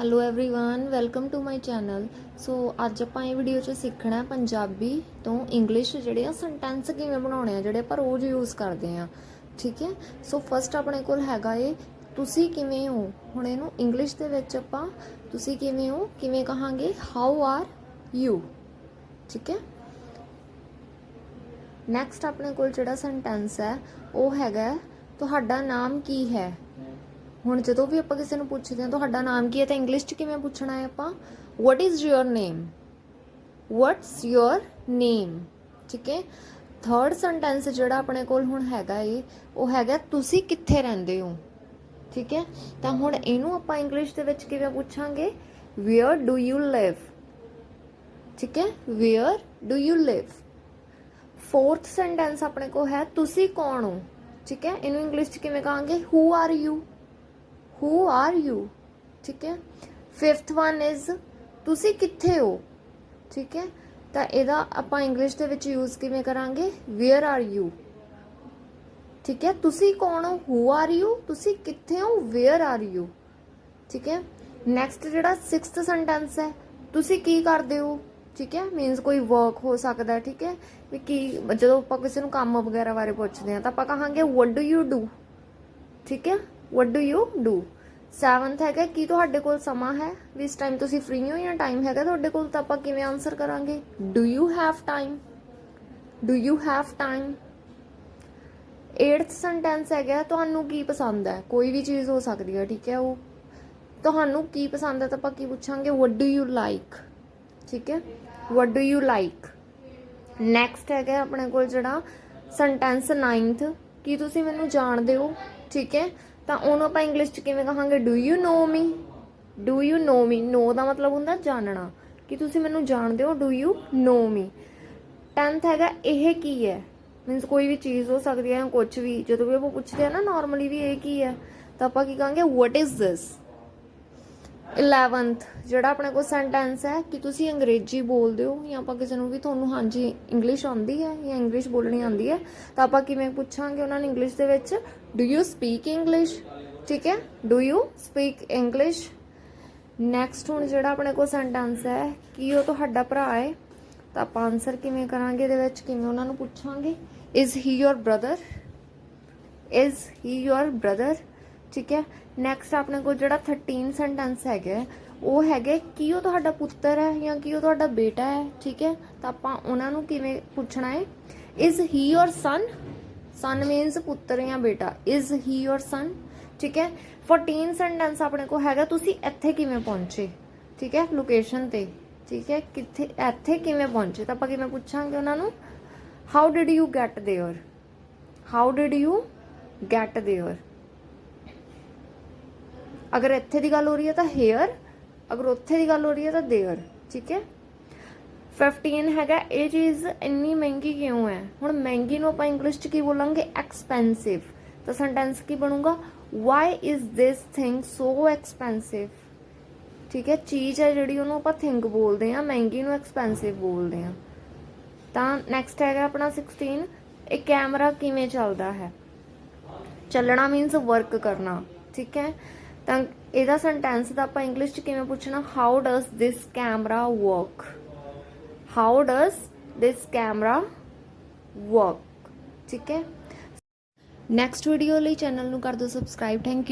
hello everyone welcome to my channel so ਅੱਜ ਆਪਾਂ ਇਹ ਵੀਡੀਓ 'ਚ ਸਿੱਖਣਾ ਹੈ ਪੰਜਾਬੀ ਤੋਂ ਇੰਗਲਿਸ਼ ਜਿਹੜੇ ਆ ਸੈਂਟੈਂਸ ਕਿਵੇਂ ਬਣਾਉਣੇ ਆ ਜਿਹੜੇ ਆਪਾਂ ਰੋਜ਼ ਯੂਜ਼ ਕਰਦੇ ਆ ਠੀਕ ਹੈ ਸੋ ਫਸਟ ਆਪਣੇ ਕੋਲ ਹੈਗਾ ਏ ਤੁਸੀਂ ਕਿਵੇਂ ਹੋ ਹੁਣ ਇਹਨੂੰ ਇੰਗਲਿਸ਼ ਦੇ ਵਿੱਚ ਆਪਾਂ ਤੁਸੀਂ ਕਿਵੇਂ ਹੋ ਕਿਵੇਂ ਕਹਾਂਗੇ ਹਾਊ ਆਰ ਯੂ ਠੀਕ ਹੈ ਨੈਕਸਟ ਆਪਣੇ ਕੋਲ ਜਿਹੜਾ ਸੈਂਟੈਂਸ ਹੈ ਉਹ ਹੈਗਾ ਹੈ, ਤੁਹਾਡਾ ਨਾਮ ਕੀ ਹੈ ਹੁਣ ਜਦੋਂ ਵੀ ਆਪਾਂ ਕਿਸੇ ਨੂੰ ਪੁੱਛਦੇ ਹਾਂ, ਤੁਹਾਡਾ ਨਾਮ ਕੀ ਹੈ ਤਾਂ ਇੰਗਲਿਸ਼ 'ਚ ਕਿਵੇਂ ਪੁੱਛਣਾ ਹੈ ਆਪਾਂ? What is your name? What's your ਨੇਮ ਠੀਕ ਹੈ? ਥਰਡ ਸੈਂਟੈਂਸ ਜਿਹੜਾ ਆਪਣੇ ਕੋਲ ਹੁਣ ਹੈਗਾ ਏ, ਉਹ ਹੈਗਾ, ਤੁਸੀਂ ਕਿੱਥੇ ਰਹਿੰਦੇ ਹੋ? ਠੀਕ ਹੈ? ਤਾਂ ਹੁਣ ਇਹਨੂੰ ਆਪਾਂ ਇੰਗਲਿਸ਼ ਦੇ ਵਿੱਚ ਕਿਵੇਂ ਪੁੱਛਾਂਗੇ? Where ਡੂ ਯੂ ਲਿਵ ਠੀਕ ਹੈ? Where do you live fourth sentence ਆਪਣੇ ਕੋਲ ਹੈ, ਤੁਸੀਂ ਕੌਣ ਹੋ? ਠੀਕ ਹੈ? ਇਹਨੂੰ ਇੰਗਲਿਸ਼ 'ਚ ਕਿਵੇਂ ਕਹਾਂਗੇ? Who are you who are you ਠੀਕ ਹੈ? ਫਿਫਥ ਵਨ ਇਜ਼ ਤੁਸੀਂ ਕਿੱਥੇ ਹੋ? ਠੀਕ ਹੈ? ਤਾਂ ਇਹਦਾ ਆਪਾਂ ਇੰਗਲਿਸ਼ ਦੇ ਵਿੱਚ ਯੂਜ਼ ਕਿਵੇਂ ਕਰਾਂਗੇ? ਵੇਅਰ ਆਰ ਯੂ ਠੀਕ ਹੈ? ਤੁਸੀਂ ਕੌਣ ਹੋ? ਹੂ ਆਰ ਯੂ ਤੁਸੀਂ ਕਿੱਥੇ ਹੋ? ਵੇਅਰ ਆਰ ਯੂ ਠੀਕ ਹੈ? ਨੈਕਸਟ ਜਿਹੜਾ 6th ਸੈਂਟੈਂਸ ਹੈ, ਤੁਸੀਂ ਕੀ ਕਰਦੇ ਹੋ? ਠੀਕ ਹੈ? ਮੀਨਸ ਕੋਈ ਵਰਕ ਹੋ ਸਕਦਾ, ਠੀਕ ਹੈ? ਵੀ ਕੀ, ਜਦੋਂ ਆਪਾਂ ਕਿਸੇ ਨੂੰ ਕੰਮ ਵਗੈਰਾ ਬਾਰੇ ਪੁੱਛਦੇ ਹਾਂ, ਤਾਂ ਆਪਾਂ ਕਹਾਂਗੇ, what ਡੂ ਯੂ ਡੂ ਠੀਕ ਹੈ? What do you do 7th ਹੈਗਾ, ਕੀ ਤੁਹਾਡੇ ਕੋਲ ਸਮਾਂ ਹੈ? ਵੀ ਇਸ ਟਾਈਮ ਤੁਸੀਂ ਫ੍ਰੀ ਹੋ ਜਾਂ ਟਾਈਮ ਹੈਗਾ ਤੁਹਾਡੇ ਕੋਲ, ਤਾਂ ਆਪਾਂ ਕਿਵੇਂ ਆਨਸਰ ਕਰਾਂਗੇ? Do you have time do you have time 8th sentence ਹੈਗਾ, ਤੁਹਾਨੂੰ ਕੀ ਪਸੰਦ ਹੈ? ਕੋਈ ਵੀ ਚੀਜ਼ ਹੋ ਸਕਦੀ ਹੈ, ਠੀਕ ਹੈ ਉਹ? ਤੁਹਾਨੂੰ ਕੀ ਪਸੰਦ ਹੈ ਤਾਂ ਆਪਾਂ ਕੀ ਪੁੱਛਾਂਗੇ? What ਡੂ ਯੂ ਲਾਈਕ ਠੀਕ ਹੈ? What do you like next ਹੈਗਾ ਆਪਣੇ ਕੋਲ ਜਿਹੜਾ ਸੈਂਟੈਂਸ 9th ਕੀ ਤੁਸੀਂ ਮੈਨੂੰ ਜਾਣਦੇ ਹੋ? ਠੀਕ ਹੈ? ਤਾਂ ਉਹਨੂੰ ਆਪਾਂ ਇੰਗਲਿਸ਼ ਚ ਕਿਵੇਂ ਕਹਾਂਗੇ? Do you know me do you know me know ਦਾ ਮਤਲਬ ਹੁੰਦਾ ਜਾਣਨਾ। ਕਿ ਤੁਸੀਂ ਮੈਨੂੰ ਜਾਣਦੇ ਹੋ do you know me 10th ਹੈਗਾ, ਇਹ ਕੀ ਹੈ? ਮੀਨਸ ਕੋਈ ਵੀ ਚੀਜ਼ ਹੋ ਸਕਦੀ ਹੈ ਜਾਂ ਕੁਝ ਵੀ, ਜਦੋਂ ਵੀ ਆਪਾਂ ਪੁੱਛਦੇ ਆ ਨਾ ਨਾਰਮਲੀ ਵੀ ਇਹ ਕੀ ਹੈ? ਤਾਂ ਆਪਾਂ ਕੀ ਕਹਾਂਗੇ? ਵਾਟ ਇਜ਼ ਦਿਸ 11th ਜਿਹੜਾ ਆਪਣੇ ਕੋਲ ਸੈਂਟੈਂਸ ਹੈ ਕਿ ਤੁਸੀਂ ਅੰਗਰੇਜ਼ੀ ਬੋਲਦੇ ਹੋ ਜਾਂ ਆਪਾਂ ਕਿਸੇ ਨੂੰ ਵੀ ਤੁਹਾਨੂੰ ਹਾਂਜੀ ਇੰਗਲਿਸ਼ ਆਉਂਦੀ ਹੈ ਜਾਂ ਇੰਗਲਿਸ਼ ਬੋਲਣੀ ਆਉਂਦੀ ਹੈ, ਤਾਂ ਆਪਾਂ ਕਿਵੇਂ ਪੁੱਛਾਂਗੇ ਉਹਨਾਂ ਨੂੰ ਇੰਗਲਿਸ਼ ਦੇ ਵਿੱਚ? ਡੂ ਯੂ ਸਪੀਕ ਇੰਗਲਿਸ਼ ਠੀਕ ਹੈ? Do you speak English next ਹੁਣ ਜਿਹੜਾ ਆਪਣੇ ਕੋਲ ਸੈਂਟੈਂਸ ਹੈ ਕਿ ਉਹ ਤੁਹਾਡਾ ਭਰਾ ਹੈ, ਤਾਂ ਆਪਾਂ ਆਨਸਰ ਕਿਵੇਂ ਕਰਾਂਗੇ ਇਹਦੇ ਵਿੱਚ? ਕਿਵੇਂ ਉਹਨਾਂ ਨੂੰ ਪੁੱਛਾਂਗੇ? Is he your brother is he your brother ਠੀਕ ਹੈ ਨੈਕਸਟ ਆਪਣੇ ਕੋਲ ਜਿਹੜਾ 13 ਸੈਂਟੈਂਸ ਹੈਗਾ ਉਹ ਹੈਗੇ ਕੀ ਉਹ ਤੁਹਾਡਾ ਪੁੱਤਰ ਹੈ ਜਾਂ ਕੀ ਉਹ ਤੁਹਾਡਾ ਬੇਟਾ ਹੈ ਠੀਕ ਹੈ ਤਾਂ ਆਪਾਂ ਉਹਨਾਂ ਨੂੰ ਕਿਵੇਂ ਪੁੱਛਣਾ ਹੈ is he your son son means ਪੁੱਤਰ ਜਾਂ ਬੇਟਾ ਇਜ਼ ਹੀ ਯੋਰ ਸਨ ਠੀਕ ਹੈ 14 ਸੈਂਟੈਂਸ ਆਪਣੇ ਕੋਲ ਹੈਗਾ ਤੁਸੀਂ ਇੱਥੇ ਕਿਵੇਂ ਪਹੁੰਚੇ ਠੀਕ ਹੈ ਲੋਕੇਸ਼ਨ ਤੇ ਠੀਕ ਹੈ ਕਿੱਥੇ ਇੱਥੇ ਕਿਵੇਂ ਪਹੁੰਚੇ ਤਾਂ ਆਪਾਂ ਕਿਵੇਂ ਪੁੱਛਾਂਗੇ ਉਹਨਾਂ ਨੂੰ how did you get there how did you get there ਅਗਰ ਇੱਥੇ ਦੀ ਗੱਲ ਹੋ ਰਹੀ ਹੈ ਤਾਂ ਹੇਅਰ ਅਗਰ ਉੱਥੇ ਦੀ ਗੱਲ ਹੋ ਰਹੀ ਹੈ ਤਾਂ देयर ਠੀਕ ਹੈ 15 ਹੈਗਾ ਇਹ ਚੀਜ਼ ਇੰਨੀ ਮਹਿੰਗੀ ਕਿਉਂ ਹੈ ਹੁਣ ਮਹਿੰਗੀ ਨੂੰ ਆਪਾਂ ਇੰਗਲਿਸ਼ 'ਚ ਕੀ ਬੋਲਾਂਗੇ ਐਕਸਪੈਂਸਿਵ ਤਾਂ ਸੈਂਟੈਂਸ ਕੀ ਬਣੂਗਾ why is this thing so expensive ਠੀਕ ਹੈ ਚੀਜ਼ ਹੈ ਜਿਹੜੀ ਉਹਨੂੰ ਆਪਾਂ ਥਿੰਗ ਬੋਲਦੇ ਆ ਮਹਿੰਗੀ ਨੂੰ ਐਕਸਪੈਂਸਿਵ ਬੋਲਦੇ ਆ ਤਾਂ ਨੈਕਸਟ ਹੈਗਾ ਆਪਣਾ 16 ਇਹ ਕੈਮਰਾ ਕਿਵੇਂ ਚੱਲਦਾ ਹੈ ਚੱਲਣਾ ਮੀਨਸ ਵਰਕ ਕਰਨਾ ਠੀਕ ਹੈ ਤਾਂ ਇਹਦਾ ਸੈਂਟੈਂਸ ਦਾ ਆਪਾਂ ਇੰਗਲਿਸ਼ ਚ ਕਿਵੇਂ ਪੁੱਛਣਾ? How does this camera work how does this camera work ਠੀਕ ਹੈ? ਨੈਕਸਟ ਵੀਡੀਓ ਲਈ ਚੈਨਲ ਨੂੰ ਕਰ ਦਿਓ ਸਬਸਕ੍ਰਾਈਬ ਥੈਂਕ ਯੂ